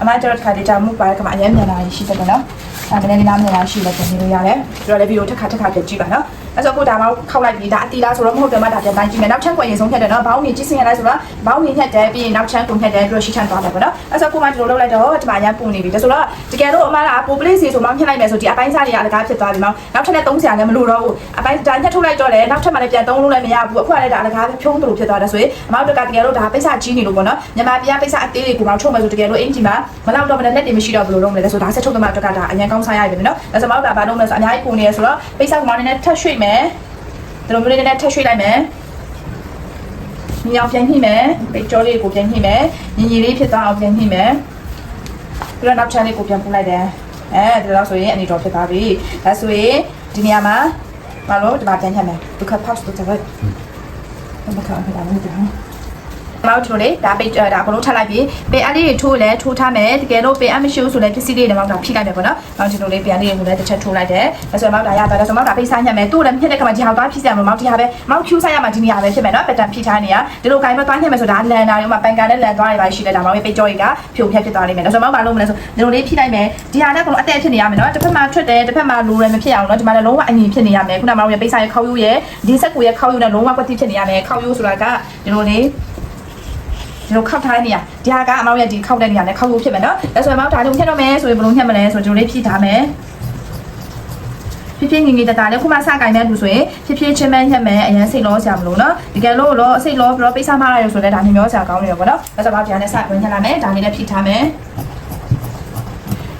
အမကျတော့တစ်ခါတည်းကြာမှုပါတဲ့ခါမှာအရင်မြန်လာရှိတယ်ပေါ့နော်အဲမနေ့ကနားမလဲတာရှိတယ်ပြင်လို့ရတယ်ကျွန်တော်လည်းဗီဒီယိုတစ်ခါတစ်ခါပြန်ကြည့်ပါနော် အဲ့ဆိုအခုဒါမှခောက်လိုက်ပြီဒါအတီလားဆိုတော့မဟုတ်တယ်မဒါပြန်တိုင်းကြည့်မယ်နောက်ချမ်းကွယ်ရင်ဆုံးဖြတ်တယ်နော်ဘောင်းကြီးကြည့်စင်ရလိုက်ဆိုတော့ဘောင်းကြီးညက်တယ်ပြီးရင်နောက်ချမ်းကုန်ဖြတ်တယ်ပြီးတော့ရှိချမ်းသွားမယ်ပေါ့နော်အဲ့ဆိုအခုမှဒီလိုလုပ်လိုက်တော့ဒီမှာရန်ပုံနေပြီဒါဆိုတော့တကယ်လို့အမကပိုပလေးစီဆိုမှဖြတ်လိုက်မယ်ဆိုဒီအပိုင်းစားတွေကအလကားဖြစ်သွားပြီမောင်နောက်ထပ်လည်းသုံးစရာလည်းမလိုတော့ဘူးအပိုင်းဒါညက်ထုတ်လိုက်တော့လည်းနောက်ထပ်မှလည်းပြန်သုံးလို့လည်းမရဘူးအခုကလည်းဒါအလကားဖြုံးသလိုဖြစ်သွားတယ်ဆိုရင်အမတို့ကတကယ်လို့ဒါပိတ်စကြီးနေလို့ပေါ့နော်မြန်မာပြည်ပိတ်စအသေးတွေကိုမောင်ထုတ်မယ်ဆိုတကယ်လို့အင်ဂျီမှာမလောက်တော့မနဲ့လက်တွေမရှိတော့ဘူးလို့လုပ်နေတယ်ဆိုဒါဆက်ထုတ်သမားအတွက်ကဒါအရင်ကောင်းစားရပြီနော်ဒါဆိုမောင်ကဘာလုပ်မလဲဆိုအများကြီးပုံနေရဆိုတော့ပိတ်စကမောင်နဲ့ထပ်ရွှေ့မယ်ဒီလိုမျိုးလေးနဲ့ထပ်ရွှေ့လိုက်မယ်ညောင်ပြန်ညှိမယ်ပိတ်ကြောလေးကိုပြန်ညှိမယ်ညီညီလေးဖြစ်သွားအောင်ပြန်ညှိမယ်ပြီးတော့နောက်ချမ်းလေးကိုပြန်ပူလိုက်တယ်အဲဒီတော့ဆိုရင်အနေတော်ဖြစ်သွားပြီဒါဆိုရင်ဒီနေရာမှာမလို့ဒီမှာပြန်ညှက်မယ်ဒုက္ခဖောက်လို့တက်ဘယ်မှာခါမှာလဲဒီဟာ မောက်ချိုလေးဒါပိတ်ဒါဘလို့ထပ်လိုက်ပြီပေအလေးတွေထိုးလဲထိုးထားမယ်တကယ်လို့ပေအမရှိဘူးဆိုလဲပစ္စည်းလေးတွေမောက်တာဖိလိုက်တယ်ပေါ့နော်မောက်ချိုလေးပေအလေးတွေကိုလည်းတစ်ချက်ထိုးလိုက်တယ်ဒါဆိုမောက်တာရပါတယ်ဒါဆိုမောက်တာပိတ်စားညက်မယ်သူ့လည်းဖြစ်တဲ့ခါမှာဒီဟာသွားဖြစ်စရာမလိုမောက်ဒီဟာပဲမောက်ဖြူဆိုင်ရမှာဒီနေရာပဲဖြစ်မယ်နော်ပက်တန်ဖိထားနေရဒီလိုကိုင်းမသွားညက်မယ်ဆိုဒါလန်တာတွေမှာပန်ကန်နဲ့လန်သွားတွေပါရှိတယ်ဒါမောက်ရဲ့ပိတ်ကြောကြီးကဖြိုဖျက်ဖြစ်သွားလိမ့်မယ်ဒါဆိုမောက်မလုပ်မလဲဆိုဒီလိုလေးဖိလိုက်မယ်ဒီဟာနဲ့ကတော့အသက်ဖြစ်နေရမယ်နော်တစ်ဖက်မှာထွက်တယ်တစ်ဖက်မှာလိုရယ်မဖြစ်အောင်နော်ဒီမှာလည်းလုံးဝအငြိဖြစ်နေရမယ်ခုနမောက်ရဲ့ပိတ်ဆိုင်ရဲ့ခေါက်ယူရဲ့ဒီဆက်ကိုရဲ့ခေါက်ယူနဲ့လုံးဝကွက်တိဖြစ်နေရမယ်ခေါက်ယူဆိုတာကဒီလိုလေး ဒီလိုခောက်ထားတဲ့နေရာဒီဟာကအမောင်ရဲ့ဒီခောက်တဲ့နေရာနဲ့ခောက်လို့ဖြစ်မယ်နော်ဒါဆိုရင်အမောင်ဒါလုံးဖြတ်တော့မယ်ဆိုရင်ဘယ်လိုဖြတ်မလဲဆိုတော့ဒီလိုလေးဖြည့်ထားမယ်ဖြည်းဖြည်းငငယ်တတာလည်းခုမှစကင်တဲ့လူဆိုရင်ဖြည်းဖြည်းချင်းမညက်မယ်အရင်စိတ်လောစရာမလိုနော်တကယ်လို့တော့စိတ်လောပြီးတော့ပိတ်ဆမရရဆိုလည်းဒါညမျောစရာကောင်းနေရောပေါ့နော်ဒါဆိုတော့ဗျာနဲ့စဝင်ညက်လာမယ်ဒါလေးနဲ့ဖြည့်ထားမယ်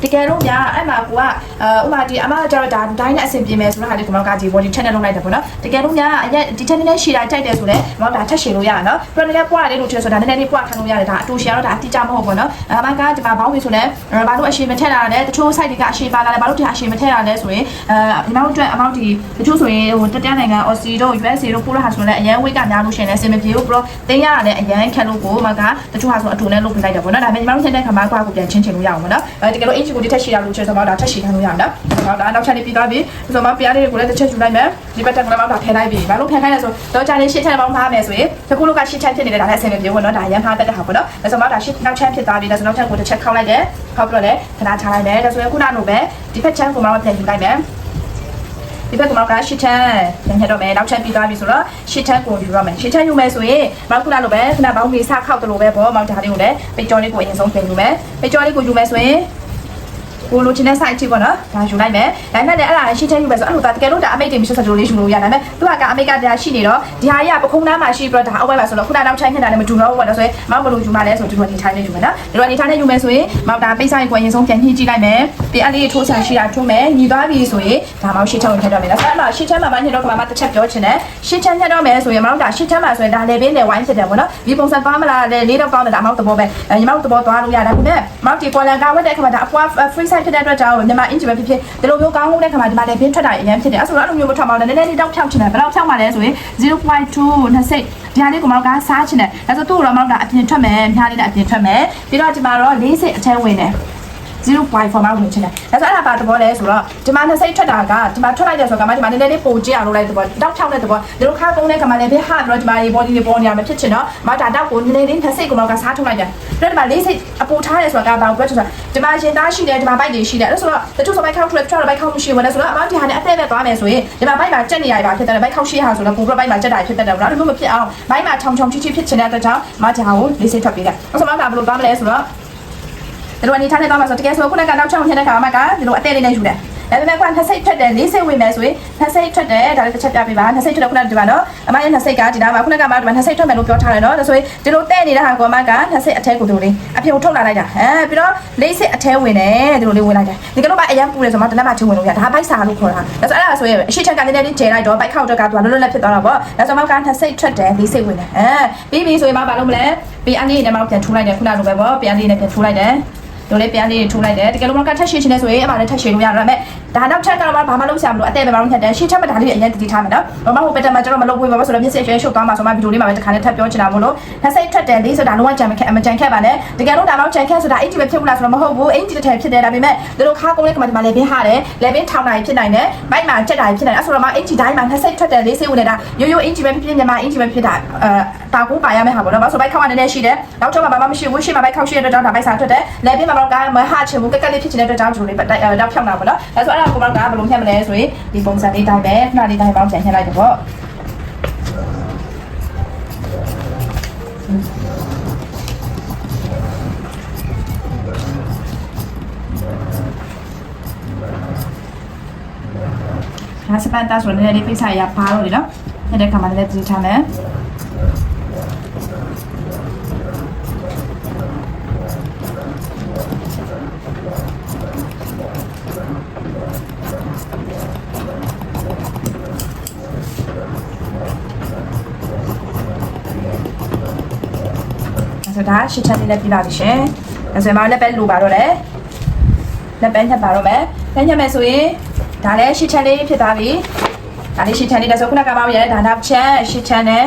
တကယ်တော့ညာအဲ့မှာကိုကအဲဥမာဒီအမကကျတော့ဒါတိုင်းနဲ့အဆင်ပြေမယ်ဆိုတော့ဟာလေဒီမောင်ကဒီ body channel လုပ်လိုက်တယ်ပေါ့နော်တကယ်တော့ညာအရက်ဒီ channel နဲ့ရှည်တာကြိုက်တယ်ဆိုတော့မောင်ဒါထက်ရှည်လို့ရတာနော်ပြီးတော့လည်းပွားလေးလို့ချင်ဆိုတာနည်းနည်းလေးပွားခံလို့ရတယ်ဒါအတူရှည်တော့ဒါအတိအကျမဟုတ်ဘူးနော်အမကဒီမှာဘောင်းပြီဆိုလဲဘာလို့အရှည်မထက်တာလဲတချို့ site တွေကအရှည်ပါလာတယ်ဘာလို့ဒီအရှည်မထက်တာလဲဆိုရင်အဲဒီနောက်အတွက်အမောင်ဒီတချို့ဆိုရင်ဟိုတတိယနိုင်ငံ Aussie တို့ USA တို့ပို့ရဟာဆိုလဲအရန် weight ကများလို့ရှင်လဲအဆင်မပြေဘူးပြီးတော့တင်းရတာလည်းအရန်ခက်လို့ကိုမကတချို့ဟာဆိုအတူနဲ့လုပ်ပြလိုက်တယ်ပေါ့နော်ဒါပေမဲ့ညီမတို့ချက်တဲ့ခါမှာကွာကိုပြန်ချင်းချင်လို့ရအောင်ပေါ့နော်အဲတကယ်လို့ inch ကိုဒီထက်ရှည်တာလို့ချင်ဆိုတော့ဒါထက်ရှည်ခံလို့ရအောင်နော်ဟောဒါနောက်ချက်လေးပြီးသွားပြီဆိုတော့မပြားလေးကိုလည်းတစ်ချက်ယူလိုက်မယ်ဒီဘက်တက်ကလည်းမောင်းတာဖယ်လိုက်ပြီဘာလို့ဖယ်ခိုင်းလဲဆိုတော့ကြာလေးရှစ်ချက်မောင်းထားမယ်ဆိုရင်တကူလို့ကရှစ်ချက်ဖြစ်နေတယ်ဒါလည်းအဆင်မပြေဘူးနော်ဒါရမ်းဖားတက်တဲ့ဟာပေါ့နော်ဒါဆိုမောင်းတာရှစ်နောက်ချက်ဖြစ်သွားပြီဒါဆိုနောက်ချက်ကိုတစ်ချက်ခောက်လိုက်တယ်ခောက်ပြီးတော့လည်းခဏထားလိုက်မယ်ဒါဆိုရင်ခုနလိုပဲဒီဘက်ချမ်းကိုမောင်းပြန်ယူလိုက်မယ်ဒီဘက်ကမောက်ကရှစ်ချမ်းပြန်ထည့်တော့မယ်နောက်ချက်ပြီးသွားပြီဆိုတော့ရှစ်ချမ်းကိုယူရမယ်ရှစ်ချမ်းယူမယ်ဆိုရင်မောက်ခုနလိုပဲခဏဘောင်းကြီးစခောက်တယ်လို့ပဲပေါ့မောက်ဒါလေးကိုလည်းပိတ်ကြောလေးကိုအရင်ဆုံးပြန်ယူမယ်ပိတ်ကြောလေးကိုယူမယ်ဆိုရင် ကိုလိုချင်တဲ့ site ချိပေါ့နော်ဒါယူလိုက်မယ်ဒါနဲ့လည်းအဲ့ဒါရှင်းချင်းယူမယ်ဆိုအဲ့လိုဒါတကယ်လို့ဒါအမိတ်တွေမရှိစကြလို့လေးယူလို့ရဒါပေမဲ့သူကကအမိတ်ကတရားရှိနေတော့ဒီဟာကြီးကပခုံးသားမှာရှိပြီးတော့ဒါအောက်ဘက်မှာဆိုတော့ခုနနောက်ချိုင်းခက်တာလည်းမတူတော့ဘူးပေါ့နော်ဆိုရင်မောက်ဘလို့ယူမှလဲဆိုဒီလိုနေထိုင်နေယူမယ်နော်ဒီလိုနေထိုင်နေယူမယ်ဆိုရင်မောက်ဒါပိတ်ဆိုင်ကိုအရင်ဆုံးပြန်ညှိကြည့်လိုက်မယ်ပြီးအဲ့လေးထိုးဆန်ရှိတာထိုးမယ်ညီသွားပြီဆိုရင်ဒါမောက်ရှင်းချောင်းထည့်တော့မယ်နော်ဆိုတော့ရှင်းချမ်းမှာမှညှိတော့ကမှတစ်ချက်ပြောချင်တယ်ရှင်းချမ်းညှက်တော့မယ်ဆိုရင်မောက်ဒါရှင်းချမ်းမှာဆိုရင်ဒါလေပင်းလေဝိုင်းဖြစ်တယ်ပေါ့နော်ဒီပုံစံသွားမလားလေလေးတော့ကောင်းတယ်ဒါမောက်သဘောပဲအဲညီမောက်သဘောသွားလို့ရတယ်ဒါပေမဲ့မောက်ဒီပေါ်လန်ကဝတ်တဲ့ခါမှာဒါအပွား free side ဖြစ်တဲ့အတွက်ကြောင့်မြန်မာ inch ပဲဖြစ်ဖြစ်ဒီလိုမျိုးကောင်းလို့တဲ့ခါမှာဒီမှာလည်းဘင်းထွက်တာအရင်ဖြစ်တယ်အဲဆိုတော့အဲ့လိုမျိုးမထွက်ပါဘူးနည်းနည်းလေးတောက်ဖြောက်ချင်တယ်ဘယ်တော့ဖြောက်မှလဲဆိုရင်0.2နဲ့စိတ်ဒီဟာလေးကိုမောက်ကစားချင်တယ်ဒါဆိုသူ့ကိုတော့မောက်ကအပြင်ထွက်မယ်မြားလေးနဲ့အပြင်ထွက်မယ်ပြီးတော့ဒီမှာတော့၄စိတ်အထဲဝင်တယ် 0.4မှာဝင်ချင်တယ်။ဒါဆိုအဲ့ဒါပါတဘောလဲဆိုတော့ဒီမှာနှစ်စိတ်ထွက်တာကဒီမှာထွက်လိုက်တဲ့ဆိုတော့ကမှဒီမှာနည်းနည်းလေးပိုကျအောင်လုပ်လိုက်တဲ့ဘောတောက်ချောင်းတဲ့ဘောဒီလိုခါကုန်းတဲ့ကမှလည်းဘေးဟာပြီးတော့ဒီမှာဒီ body တွေပေါ်နေရမှာဖြစ်ချင်တော့မတာတောက်ကိုနည်းနည်းလေးနှစ်စိတ်ကိုတော့ကစားထုတ်လိုက်တယ်။ပြီးတော့ဒီမှာလေးစိတ်အပူထားရဲဆိုတာကဘာကိုပြောချင်တာဒီမှာရင်သားရှိတယ်ဒီမှာဘိုက်တွေရှိတယ်အဲ့ဆိုတော့တချို့ဆိုဘိုက်ခောက်ထွက်ထွက်တော့ဘိုက်ခောက်မရှိဘူးလေဆိုတော့အမောင်ဒီဟာနဲ့အသက်နဲ့သွားမယ်ဆိုရင်ဒီမှာဘိုက်မှာကြက်နေရပါဖြစ်တယ်ဘိုက်ခောက်ရှိဟာဆိုတော့ပူပြီးဘိုက်မှာကြက်တာဖြစ်တယ်တော့အဲ့လိုမဖြစ်အောင်ဘိုက်မှာခြုံခြုံချီချီဖြစ်ချင်တဲ့အတွက်ကြောင့်မတာကိုလေးစိတ်ထွက်ပေးတယ်အဲ့ဆိုတော့ကဘယ်လိုသွားမလဲဆိုတော့ ဒီလိုအနေထားနဲ့သွားမှာဆိုတကယ်ဆိုခုနကနောက်ချောင်းထည့်တဲ့ခါမှာကဒီလိုအသေးလေးနဲ့ယူတယ်ဒါပေမဲ့ကွာနှစ်စိတ်ထွက်တယ်လေးစိတ်ဝင်မယ်ဆိုရင်နှစ်စိတ်ထွက်တယ်ဒါလည်းတစ်ချက်ပြပေးပါနှစ်စိတ်ထွက်တယ်ခုနကဒီပါနော်အမရဲ့နှစ်စိတ်ကဒီနားမှာခုနကမှဒီမှာနှစ်စိတ်ထွက်မယ်လို့ပြောထားတယ်နော်ဒါဆိုရင်ဒီလိုတဲ့နေတဲ့ဟာကောမကနှစ်စိတ်အထဲကိုဒီလိုလေးအပြင်ကိုထုတ်လာလိုက်တာအဲပြီးတော့လေးစိတ်အထဲဝင်တယ်ဒီလိုလေးဝင်လိုက်တယ်ဒီကလို့မှအရန်ပူတယ်ဆိုမှတနက်မှချင်းဝင်လို့ရဒါဘိုက်စာလို့ခေါ်တာဒါဆိုအဲ့ဒါဆိုရင်အရှိချက်ကလည်းလေးကျဲလိုက်တော့ဘိုက်ခောက်တော့ကသူကလွတ်လွတ်လပ်ဖြစ်သွားတာပေါ့ဒါဆိုမှကနှစ်စိတ်ထွက်တယ်လေးစိတ်ဝင်တယ်အဲပြီးပြီဆိုရင်မှဘာလုပ်မလဲပြီးအန်လေးနဲ့မှပြန်ထိုးလိုက်တယ်ခုနလိုပဲပေါ့ပြန်လေးနဲ့ပြန်ထိုးလိုက်တယ် တို့လေးပြန်လေးထိုးလိုက်တယ်တကယ်လို့မကထက်ရှည်ချင်နေဆိုရင်အမှလည်းထက်ရှည်လို့ရတော့မယ် ဒါနောက်ချက်ကတော့ဘာမှလုပ်ဆရာမလို့အတဲ့ပဲမလုပ်ဖြတ်တယ်ရှေ့ချက်မှဒါလေးအရင်တတိထားမယ်နော်ဘာမှဟိုပက်တမကျွန်တော်မလုပ်ဘူးပါဆိုတော့မျက်စိအရွှဲရှုပ်သွားမှာဆိုမှဗီဒီယိုလေးမှာပဲတစ်ခါနဲ့ထပ်ပြောချင်တာမို့လို့နှစ်စိတ်ထွက်တယ်လေးဆိုတာလုံးဝကြံမခက်အမကြံခက်ပါနဲ့တကယ်လို့ဒါမှကြံခက်ဆိုတာအင်ဂျီပဲဖြစ်ဘူးလားဆိုတော့မဟုတ်ဘူးအင်ဂျီတစ်ထည်ဖြစ်တယ်ဒါပေမဲ့တို့ခါကုန်းလေးကမှဒီမှာလေဘင်းဟာတယ်လေဘင်းထောင်နိုင်ဖြစ်နိုင်တယ်ဘိုက်မှာချက်တာဖြစ်နိုင်အဲ့ဆိုတော့မှအင်ဂျီတိုင်းမှာနှစ်စိတ်ထွက်တယ်လေးစိတ်ဝင်နေတာရိုးရိုးအင်ဂျီပဲဖြစ်ဖြစ်မြန်မာအင်ဂျီပဲဖြစ်တာအဲတာကူပါရမယ့်ဟာပေါ့နော်ဘာဆိုဘိုက်ခောက်ကနည်းနည်းရှိတယ်နောက်တော့မှဘာမှမရှိဘူးရှေ့မှာဘိုက်ခောက်ရှိတဲ့အတွက်ကြောင့်ဒါဘိုက်စာထွက်တယ်လေဘင်းမှာတော့ကမဟာချင်ဘူးကက်ကက်လေးဖြစ်နေတဲ့အတွက်ကြောင့်ဒီလိုလေးပတ်တော့ဖြောင်းတာပေါ့နော်ဒါဆိုအဲ့ဒါကိုတော့ကဘယ်လိုဖြတ်မလဲဆိုရင်ဒီပုံစံလေးတိုင်းပဲခဏလေးတိုင်းပေါင်းပြန်ညှက်လိုက်တော့ပေါ့ဒါစပန်တာဆိုလည်းလေးပိတ်ဆိုင်ရပါတော့လေနော်အဲ့ဒါကမှလည်းကြည့်ထားမယ် ဆိုတော့ရှစ်ချက်လေးလည်းပြပါပြီရှင်ဒါဆိုရင်မလက်ပဲလိုပါတော့လေလက်ပဲညှက်ပါတော့မယ်လက်ညှက်မယ်ဆိုရင်ဒါလည်းရှစ်ချက်လေးဖြစ်သွားပြီဒါလေးရှစ်ချက်လေးဒါဆိုခုနကမှရတဲ့ဒါနောက်ချက်ရှစ်ချက်နဲ့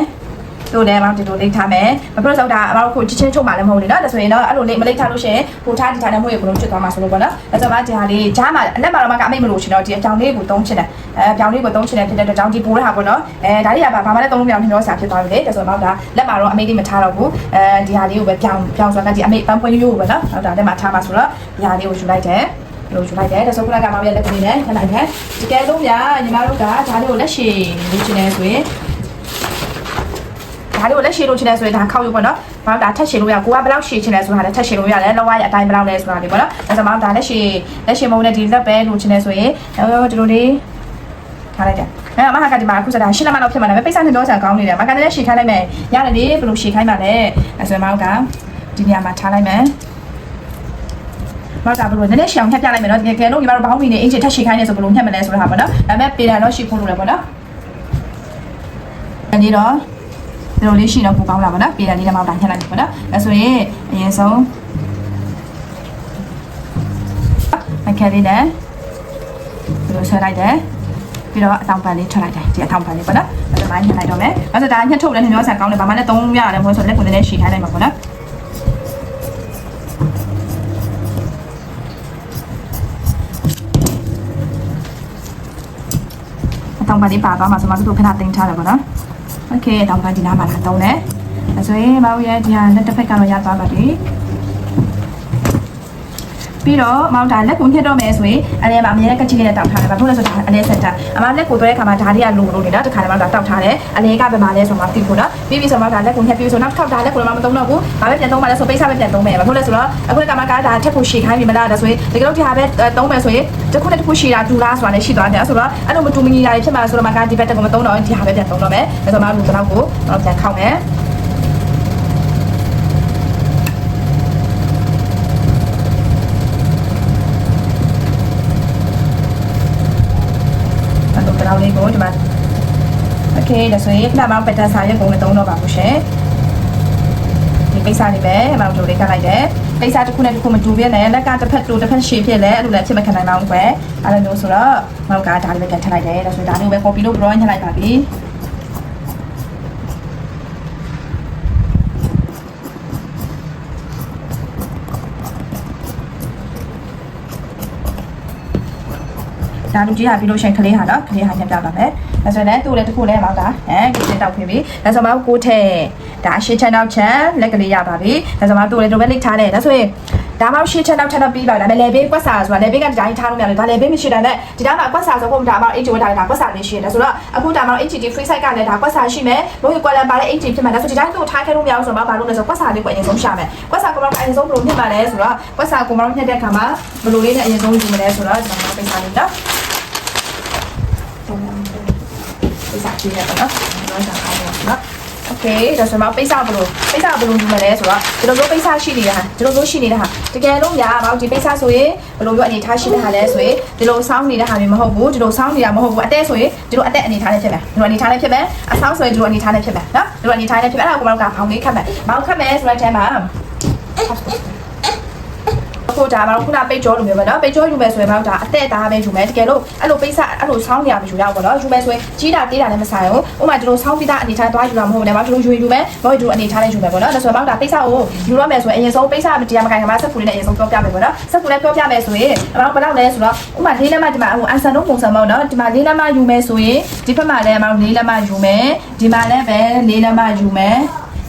တို့လည်းမဒီလိုလိမ့်ထားမယ်မပြောတော့ဒါအမတို့ခုချစ်ချင်းချုပ်မှလည်းမဟုတ်လေနော်ဒါဆိုရင်တော့အဲ့လိုလိမ့်မလိမ့်ထားလို့ရှိရင်ဟိုထားဒီထားတဲ့မှုရေဘလုံးကျွတ်သွားမှာဆိုလို့ပေါ့နော်ဒါဆိုမှဒီဟာလေးဂျားမှာအလက်မှာတော့မကအမိတ်မလို့ရှင်တော့ဒီအကြောင်းလေးကိုသုံးချင်တယ် အဲအကြောင်းလေးကိုသုံးချင်တယ်ဖြစ်တဲ့အတွက်ကြောင့်ဒီပိုးတဲ့ဟာပေါ့နော်အဲဒါလေးကဘာမှလည်းသုံးလို့မရဘူးနှောစာဖြစ်သွားပြီလေဒါဆိုတော့ဒါလက်မှာတော့အမိတ်လေးမထားတော့ဘူးအဲဒီဟာလေးကိုပဲပြောင်းပြောင်းဆိုတာဒီအမိတ်ပန်းပွင့်ရိုးရိုးပဲနော်ဟုတ်တာလက်မှာထားမှာဆိုတော့ဒီဟာလေးကိုယူလိုက်တယ်လို့ယူလိုက်တယ်ဒါဆိုခုနကမှပြလက်ကနေနဲ့ထည့်လိုက်တယ်တကယ်လို့များညီမတို့ကဒါလေးကိုလက်ရှိလုပ်ချင်တယ်ဆိုရင်ဒါလေးကိုလက်ရှိလို့ချင်တယ်ဆိုရင်ဒါခောက်ရုပ်ပေါ့နော်။ဘာလို့ဒါထက်ရှင်လို့ရကိုကဘယ်လောက်ရှည်ချင်လဲဆိုတာလည်းထက်ရှင်လို့ရတယ်။လောကရအတိုင်းဘယ်လောက်လဲဆိုတာလေးပေါ့နော်။ဒါဆိုမှဒါလက်ရှိလက်ရှိမုံနဲ့ဒီလက်ပဲလို့ချင်တယ်ဆိုရင်ဒီလိုလေး ထားလိုက်တယ်။အဲအမဟာကဒီမှာအခုစတာရှင်းလက်မတော့ဖြစ်မှာလည်းပိတ်ဆက်နေတော့ဆန်ကောင်းနေတယ်။မကန်လည်းရှည်ခိုင်းလိုက်မယ်။ရတယ်လေဘယ်လိုရှည်ခိုင်းမှာလဲ။အဲဆိုမှကဒီနေရာမှာထားလိုက်မယ်။ဘာသာဘလို့နည်းနည်းရှောင်ဖြတ်ပြလိုက်မယ်နော်တကယ်လို့ညီမတို့ဘောင်းမီနေအင်ဂျင်ထက်ရှည်ခိုင်းနေဆိုဘလို့ညှက်မလဲဆိုတာပေါ့နော်ဒါပေမဲ့ပေတာတော့ရှည်ဖို့လို့လည်းပေါ့နော်ဒီတော့ဒီလိုလေးရှည်တော့ပိုကောင်းလာပါနော်ပေတာလေးလည်းမောက်တာညှက်လိုက်ပြီပေါ့နော်အဲဆိုရင်အရင်ဆုံးမခဲလေးနဲ့ဒီလိုဆွဲလိုက်တယ် ပြီးတော့အတောင်ပန်လေးထွက်လိုက်တယ်ဒီအတောင်ပန်လေးပေါ့နော်အဲ့ဒါမှညှက်လိုက်တော့မယ်အဲ့ဒါဒါညှက်ထုတ်လည်းညှက်ဆန်ကောင်းတယ်ဘာမှလည်းသုံးရတယ်မဟုတ်ဆိုလက်ကိုနည်းနည်းရှည်ခိုင်းလိုက်မှာပေါ့နော်အတောင်ပန်လေးပါသွားမှာဆိုမှသူတို့ခဏတင်ထားတယ်ပေါ့နော်โอเคအတောင်ပန်ဒီနားမှာလာတုံးတယ်အဲဆိုရင်မောင်ရဲ့ဒီဟာလက်တစ်ဖက်ကတော့ရသွားပါပြီ ပြီးတော့မောင်ဒါလက်ကိုညှက်တော့မယ်ဆိုရင်အလဲမှာအမြဲတမ်းကချီလေးနဲ့တောက်ထားတယ်။ဘာလို့လဲဆိုတော့အလဲဆက်တာ။အမလက်ကိုသွဲတဲ့ခါမှာဒါလေးကလိုလိုနေတာတခါတည်းမှတော့တောက်ထားတယ်။အလဲကဘယ်မှာလဲဆိုမှသိဖို့နော်။ပြီးပြီဆိုမှဒါလက်ကိုညှက်ပြီးဆိုနောက်ထောက်ဒါလက်ကိုလည်းမသုံးတော့ဘူး။ဘာပဲပြန်သုံးမှလဲဆိုပိတ်စားပဲပြန်သုံးမယ်။ဘာလို့လဲဆိုတော့အခုကမှကဒါထက်ကိုရှည်ခိုင်းပြီမလားဒါဆိုရင်တကယ်လို့ဒီဟာပဲသုံးမယ်ဆိုရင်တစ်ခုနဲ့တစ်ခုရှည်တာဒူလားဆိုတာလည်းရှိသွားတယ်။ဆိုတော့အဲ့လိုမတူမညီတာဖြစ်မှာဆိုတော့မှကဒီဘက်တက်ကိုမသုံးတော့ဒီဟာပဲပြန်သုံးတော့မယ်။ဒါဆိုမှလူတော့ကိုတော့ပြန်ခောက်မယ်။ အဲ့တော့ ကိုဒီမှာ Okay ဒါဆိုရင်ပလာမောင်ပက်တာစာရွက်ကုန်လည်းသုံးတော့ပါဘူးရှင်ဒီပိတ်စာလေးပဲအမောင်တို့လေးကလိုက်တယ်ပိတ်စာတစ်ခုနဲ့တစ်ခုမတူပြနဲ့လက်ကတစ်ဖက်တူတစ်ဖက်ရှည်ဖြစ်လဲအဲ့လိုလည်းဖြစ်မခံနိုင်ပါဘူးကွယ်အဲ့လိုမျိုးဆိုတော့မောင်ကဒါလေးပဲကန်ထလိုက်တယ်ဒါဆိုရင်ဒါလေးကိုပဲ copy လုပ် drawing ထလိုက်ပါပြီ ဒါလူကြီးဟာပြီးလို့ရှိရင်ကလေးဟာနော်ကလေးဟာညက်ပြပါမယ်ဒါဆိုရင်လည်းသူ့လည်းတစ်ခုလည်းမောင်ကအဲကလေးတောက်ဖြစ်ပြီဒါဆိုမှကိုထဲဒါရှင်းချန်နောက်ချန်လက်ကလေးရပါပြီဒါဆိုမှသူ့လည်းတို့ပဲလိတ်ထားတယ်ဒါဆိုရင်ဒါမှရှင်းချန်နောက်ချန်တော့ပြီးပါဒါပေမဲ့လေဘေးကွက်စာဆိုတာလေဘေးကဒီတိုင်းထားလို့မရတယ်ဒါလေဘေးမရှိတာနဲ့ဒီတိုင်းမှာကွက်စာဆိုပုံဒါမှ HG ဝတ်ထားတယ်ဒါကွက်စာလေးရှိတယ်ဆိုတော့အခုဒါမှ HG free site ကလည်းဒါကွက်စာရှိမယ်ဘိုးကွက်လန်ပါတဲ့ HG ဖြစ်မှာဒါဆိုဒီတိုင်းသူ့ထားခဲ့လို့မရဘူးဆိုတော့ဘာလို့လဲဆိုတော့ကွက်စာလေးကိုအရင်ဆုံးရှာမယ်ကွက်စာကိုတော့အရင်ဆုံးဘယ်လိုညှက်ပါလဲဆိုတော့ကွက်စာကိုမတော့ညှက်တဲ့အခါမှာဘယ်လိုလေးနဲ့အရင်ဆုံးယူမလဲဆိုတော့ကျွန်တော်ပိတ်စာလေးနော် စာကြည့်ရပါတော့။နော်ဒါအားလုံးနော်။ Okay ဒါဆိုမှပိတ်စာဘလို့ပိတ်စာဘလို့ယူမလဲဆိုတော့ဒီလိုမျိုးပိတ်စာရှိနေတာဟာဒီလိုမျိုးရှိနေတာဟာတကယ်လို့ညာဘာလို့ဒီပိတ်စာဆိုရင်ဘလို့မျိုးအနေထားရှိနေတာလဲဆိုရင်ဒီလိုစောင်းနေတာဟာမျိုးမဟုတ်ဘူးဒီလိုစောင်းနေတာမဟုတ်ဘူးအတဲဆိုရင်ဒီလိုအတဲအနေထားနဲ့ဖြစ်မယ်ဒီလိုအနေထားနဲ့ဖြစ်မယ်အစောင်းဆိုရင်ဒီလိုအနေထားနဲ့ဖြစ်မယ်နော်ဒီလိုအနေထားနဲ့ဖြစ်မယ်အဲ့ဒါကိုမတို့ကဘောင်းလေးခတ်မယ်ဘောင်းခတ်မယ်ဆိုတဲ့အချိန်မှာ ကိုဒါမှတော့ခုနပိတ်ကြောလိုမျိုးပဲเนาะပိတ်ကြောယူမယ်ဆိုရင်တော့ဒါအသက်သားပဲယူမယ်တကယ်လို့အဲ့လိုပိတ်စအဲ့လိုဆောင်းနေရမယူရဘူးပေါ့နော်ယူမယ်ဆိုရင်ကြီးတာတေးတာလည်းမဆိုင်ဘူးဥပမာဒီလိုဆောင်းပြီးသားအနေထားသွားယူတာမဟုတ်ဘူးလေမဒီလိုယူယူမယ်ဘောဒီလိုအနေထားနဲ့ယူမယ်ပေါ့နော်ဒါဆိုတော့ဒါပိတ်စကိုယူရမယ်ဆိုရင်အရင်ဆုံးပိတ်စမတရားမကန်ကမှဆက်ဖူလေးနဲ့အရင်ဆုံးပြောပြမယ်ပေါ့နော်ဆက်ဖူလေးပြောပြမယ်ဆိုရင်အမေဘယ်လောက်လဲဆိုတော့ဥပမာလေးလက်မဒီမှာဟိုအန်ဆန်တို့ပုံစံပေါ့နော်ဒီမှာလေးလက်မယူမယ်ဆိုရင်ဒီဘက်မှာလည်းအမေလေးလက်မယူမယ်ဒီမှာလည်းပဲလေးလက်မယူမယ်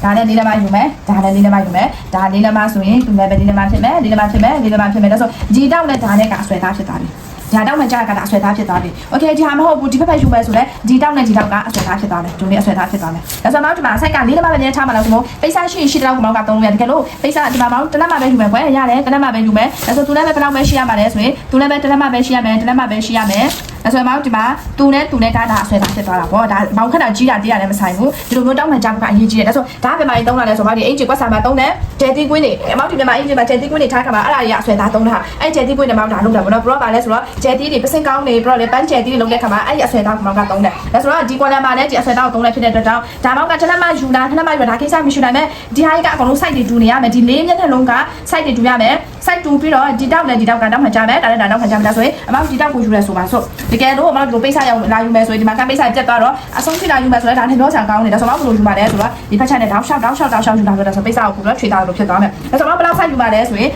ဒါနဲ့လေးလက်မယူမယ်ဒါနဲ့လေးလက်မယူမယ်ဒါလေးလက်မဆိုရင်သူလည်းပဲလေးလက်မဖြစ်မယ်လေးလက်မဖြစ်မယ်လေးလက်မဖြစ်မယ်ဒါဆိုဒီတောက်နဲ့ဒါနဲ့ကအဆွဲသားဖြစ်သွားပြီဒါတော့မှကြာကတာအဆွဲသားဖြစ်သွားပြီ။ Okay ဒီဟာမဟုတ်ဘူးဒီဘက်ဘက်ယူမယ်ဆိုတော့ဒီတောက်နဲ့ဒီတောက်ကအဆွဲသားဖြစ်သွားတယ်။ဒုံလေးအဆွဲသားဖြစ်သွားမယ်။ဒါဆိုတော့ဒီမှာဆိုက်ကလေးလက်မပဲနေထားမှလို့ဆိုမို့ပိတ်ဆာရှိရှိတဲ့လောက်ကတော့သုံးလို့ရတယ်။တကယ်လို့ပိတ်ဆာဒီမှာမောင်းတစ်လက်မပဲယူမယ်ကွယ်ရတယ်တစ်လက်မပဲယူမယ်။ဒါဆိုသူလည်းပဲဘယ်လောက်ပဲရှိရမှာလဲဆိုရင်သူလည်းပဲတစ်လက်မပဲရှိရမယ်တစ်လက်မပဲရှိရမယ်။ ဒါဆိုရင်မောင်းဒီမှာသူနဲ့သူနဲ့ကဒါအဆွဲသားဖြစ်သွားတာပေါ့။ဒါမောင်းခက်တာကြီးတာတေးရတယ်မဆိုင်ဘူး။ဒီလိုမျိုးတောက်မှကြာကအရေးကြီးတယ်။ဒါဆိုဒါပဲမာကြီးသုံးလာလဲဆိုတော့ဒီအင်ဂျီကွက်ဆာမှာသုံးတယ်။ဂျယ်တီကွင်းတွေအမောင်းဒီမြန်မာအင်ဂျီမှာဂျယ်တီကွင်းတွေထားခါမှာအဲ့ဒါတွေကအဆွဲသားသုံးတာ။အဲ့ဂျယ်တီကွင်းတွေမောင်းဒါလုပ်တာပေါ့နော်။ဘရော့ပါလဲဆိုတော့ဂျယ်တီတွေပစင်ကောင်းနေဘရော့လေပန်းဂျယ်တီတွေလုပ်တဲ့ခါမှာအဲ့ဒီအဆွဲသားကမောင်းကသုံးတယ်။ဒါဆိုတော့ဒီကွာလာမှာလည်းဒီအဆွဲသားကိုသုံးလိုက်ဖြစ်တဲ့အတွက်ကြောင့်ဒါမောင်းကတစ်လက်မယူလာတစ်လက်မယူလာဒါကိစ္စမရှိနိုင်မဲ့ဒီဟာကြီးကအကုန်လုံး site တွေတူနေရမယ်ဒီလေးမျက်နှာလုံးက site တွေတူရမယ် site တူပြီးတော့ဒီတောက်နဲ့ဒီတောက်ကတောက်မှကြမယ်ဒါနဲ့ဒါတောက်မှကြမယ်ဒါဆိုရင်အမောင်းဒီတောက်ကိုယူရဲဆိုပါဆိုတကယ်လို့အမောင်းဒီလိုပိတ်ဆရောက်လာယူမယ်ဆိုရင်ဒီမှာကပိတ်ဆပြတ်သွားတော့အဆုံးဖြစ်လာယူမယ်ဆိုရင်ဒါနဲ့ပြောချင်ကောင်းနေဒါဆိုတော့ဘယ်လိုယူမှာလဲဆိုတော့ဒီဖက်ချက်နဲ့တောက်ရှောက်တောက်ရှောက်တောက်ရှောက်ယူတာဆိုတော့ပိတ်ဆကိုကတော့ခြေသားလို့ဖြစ်သွားမယ်ဒါဆိုတော့ဘယ်လောက်ဆိုင်ယူမှာလဲဆိုရင်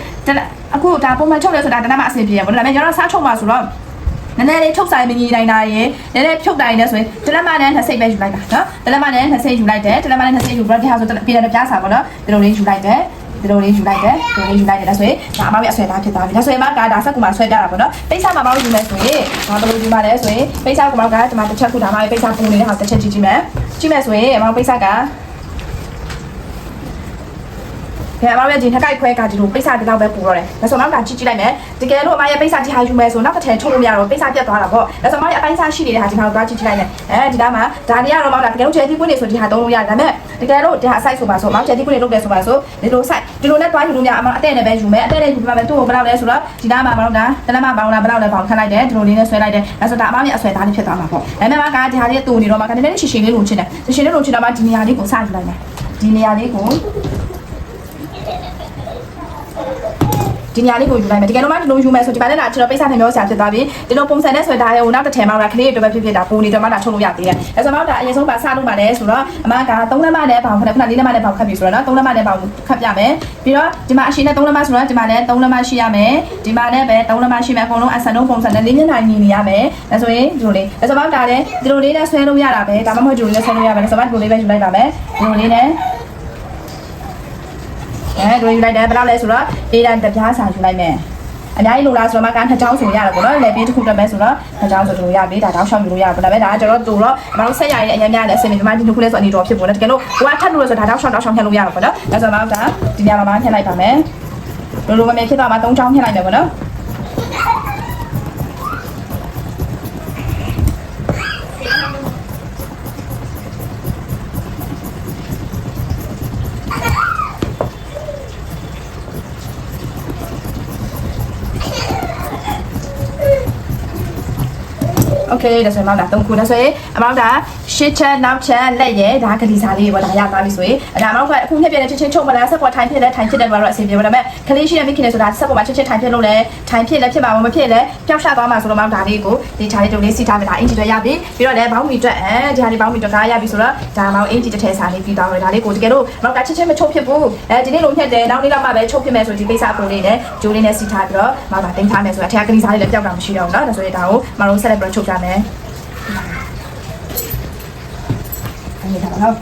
အခုဒါပုံမှန်ချုပ်လဲဆိုတာတနက်မှအဆင်ပြေရပါဘူးဒါပေမဲ့ကျွန်တော်စားချုပ်မှာဆိုတော့နည်းနည်းလေးထုတ်ဆိုင်မကြီးနိုင်တာရေနည်းနည်းဖြုတ်တိုင်းလဲဆိုရင်တလက်မနဲ့နှစ်စိတ်ပဲယူလိုက်တာနော်တလက်မနဲ့နှစ်စိတ်ယူလိုက်တယ်တလက်မနဲ့နှစ်စိတ်ယူပြီးတော့ဒီဟာဆိုပြည်တယ်ပြားစာပေါ့နော်ဒီလိုလေးယူလိုက်တယ် ဒီလိုလေးယူလိုက်တယ်ဒီလိုလေးယူလိုက်တယ်ဒါဆိုရင်ဒါအမေရဲ့အဆွဲသားဖြစ်သွားပြီဒါဆိုရင်မကဒါဆက်ကူမှာဆွဲပြတာပေါ့နော်ပိတ်စာမှာမောင်းယူမယ်ဆိုရင်ဒါဘယ်လိုယူမှာလဲဆိုရင်ပိတ်စာကမောင်းကဒီမှာတစ်ချက်ခုဒါမှပိတ်စာပုံနေတဲ့ဟာတစ်ချက်ကြည့်ကြည့်မယ်ကြည့်မယ်ဆိုရင်အမောင်းပိတ်စာက ဘယ်အမရဲ့ဒီနှစ်ကိုက်ခွဲကဒီလိုပိတ်စာဒီလောက်ပဲပူတော့တယ်။ဒါဆိုတော့ကကြည့်ကြည့်လိုက်မယ်။တကယ်လို့အမရဲ့ပိတ်စာဒီဟာယူမယ်ဆိုနောက်တစ်ထည်ထုတ်လို့မရတော့ပိတ်စာပြတ်သွားတာပေါ့။ဒါဆိုအမရဲ့အပိုင်းစာရှိနေတဲ့ဟာဒီမှာတော့ကြည့်ကြည့်လိုက်မယ်။အဲဒီကမှာဒါတွေကတော့မောင်တာတကယ်လို့ဂျယ်တီကွင်းနေဆိုဒီဟာသုံးလို့ရတယ်။ဒါပေမဲ့တကယ်လို့ဒီဟာ site ဆိုပါဆိုမောင်ဂျယ်တီကွင်းနေလုပ်တယ်ဆိုပါဆိုဒီလို site ဒီလိုနဲ့တွားယူလို့ရအမအတဲ့နဲ့ပဲယူမယ်။အတဲ့နဲ့ယူပြပါမယ်သူ့ကိုဘယ်လောက်လဲဆိုတော့ဒီနားမှာမောင်တာတလက်မမောင်တာဘယ်လောက်လဲပေါင်ခတ်လိုက်တယ်ဒီလိုလေးနဲ့ဆွဲလိုက်တယ်။ဒါဆိုဒါအမရဲ့အဆွဲသားလေးဖြစ်သွားမှာပေါ့။ဒါပေမဲ့ကဒီဟာလေးတူနေတော့မှကနည်းနည်းရှည်ရှည်လေးလိုချင်တယ်။ရှည်ရှည်လေးလိုချင်တော့မှဒီနေရာလေးကိုစယူလိုက်မယ်။ဒီနေရာလေးကို ဒီညာလေးကိုယူလိုက်မယ်တကယ်လို့မှဒီလိုယူမယ်ဆိုဒီပါနဲ့တော့ကျွန်တော်ပိတ်စာနဲ့မျိုးဆရာဖြစ်သွားပြီဒီလိုပုံစံနဲ့ဆိုဒါဟိုနောက်တစ်ထည်မှတော့ခလေးတွေပဲဖြစ်ဖြစ်ဒါပုံနေတော့မှဒါထုတ်လို့ရသေးတယ်အဲဆိုတော့ဒါအရင်ဆုံးပါစလုပ်ပါလဲဆိုတော့အမက3လက်မနဲ့ပေါင်ခဏခဏ4လက်မနဲ့ပေါင်ခတ်ပြီဆိုတော့နော်3လက်မနဲ့ပေါင်ခတ်ပြမယ်ပြီးတော့ဒီမှာအရှင်နဲ့3လက်မဆိုတော့ဒီမှာလည်း3လက်မရှိရမယ်ဒီမှာလည်းပဲ3လက်မရှိမယ်အကုန်လုံးအဆန်လုံးပုံစံနဲ့လေးမျက်နှာညီနေရမယ်အဲဆိုရင်ဒီလိုလေးအဲဆိုတော့ဒါလည်းဒီလိုလေးနဲ့ဆွဲလို့ရတာပဲဒါမှမဟုတ်ဒီလိုလေးဆွဲလို့ရမယ်ဆိုတော့ဒီလိုလေးပဲယူလိုက်ပါမယ်ဒီလိုလေးနဲ့ အဲတို့ယူလိုက်တယ်ဘယ်လောက်လဲဆိုတော့အေးတန်တပြားစာယူလိုက်မယ်အများကြီးလိုလားဆိုတော့မကနှစ်ချောင်းဆိုရတယ်ပေါ့နော်လေပေးတစ်ခုတက်မယ်ဆိုတော့နှစ်ချောင်းဆိုလို့ရပြီဒါတောင်းရှောင်းယူလို့ရပါဒါပေမဲ့ဒါကကျွန်တော်တို့တော့အမတို့ဆက်ရရင်အများများလည်းအစင်ဒီမှာဒီတစ်ခုလဲဆိုအနေတော်ဖြစ်ပေါ်တယ်တကယ်လို့ဟိုကထပ်လို့ဆိုတော့ဒါတောင်းရှောင်းတောင်းရှောင်းဖြတ်လို့ရပါပေါ့နော်ဒါဆိုတော့ဒါဒီညမှာမှဖြတ်လိုက်ပါမယ်လိုလိုမမြင်ဖြစ်သွားမှာ၃ချောင်းဖြတ်လိုက်မယ်ပေါ့နော် โอเคဒါဆိုရင်မောင်တာ၃ခုဒါဆိုရင်အမောင်တာရှစ်ချက်နောက်ချက်လက်ရဲဒါကလေးစားလေးပေါ့ဒါရသွားပြီဆိုရင်ဒါမောင်ကအခုနှစ်ပြည့်တဲ့ချင်းချင်းချုပ်မလားဆက်ပေါ်ထိုင်ဖြစ်လဲထိုင်ဖြစ်တယ်ဘာလို့အဆင်ပြေပါဒါပေမဲ့ကလေးရှိတဲ့မိခင်တွေဆိုတာဆက်ပေါ်မှာချင်းချင်းထိုင်ဖြစ်လို့လဲထိုင်ဖြစ်လဲဖြစ်မှာမဖြစ်လဲပျောက်ရှသွားမှာဆိုတော့မောင်ဒါလေးကိုဒီခြာလေးတုံလေးစီထားမယ်ဒါအင်ဂျီတွေရပြီပြီးတော့လည်းဘောင်းမီတွက်အဲဒီဟာလေးဘောင်းမီတွက်ကရပြီဆိုတော့ဒါမောင်အင်ဂျီတစ်ထည်စားလေးပြီးသွားတယ်ဒါလေးကိုတကယ်လို့မောင်ကချင်းချင်းမချုပ်ဖြစ်ဘူးအဲဒီနေ့လိုညက်တယ်နောက်နေ့တော့မှပဲချုပ်ဖြစ်မယ်ဆိုဒီပိတ်စာပုံလေးနဲ့ဂျိုးလေးနဲ့စီထားပြီးတော့မောင်ကတင်ထားမယ်ဆိုတော့အထက်ကလေးစားလေးလည်းပျောက်တာမရှိတော့ဘူးเนาะဒါဆိုရင်ဒါကိုမောင်တို့ဆက်လက်ပြီးချုပ်ကြမယ် ယ် anh ăn gì thật không?